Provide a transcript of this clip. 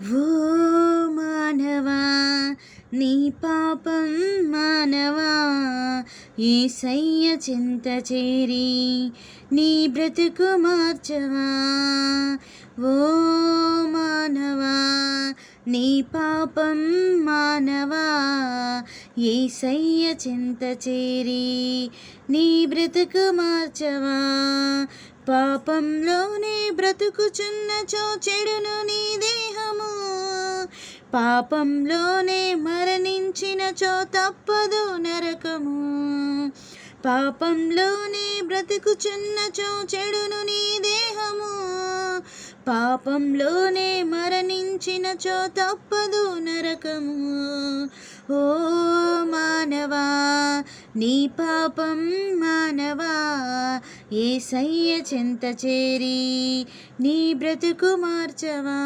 ఓ మానవా నీ పాపం మానవా ఏసయ్య చింత చేరి నీ బ్రతుకు మార్చవా. ఓ మానవా నీ పాపం మానవా ఏసయ్య చింత చేరి నీ బ్రతుకు మార్చవా. పాపంలోనే బ్రతుకుచున్నచో చెడును నీ దేహము. పాపంలోనే మరణించినచో తప్పదు నరకము. పాపంలోనే బ్రతుకుచున్నచో చెడును నీ దేహము. పాపంలోనే మరణించినచో తప్పదు నరకము. ఓ మానవా నీ పాపం మానవా. ఏసయ్య చెంత చేరి నీ బ్రతుకు మార్చవా?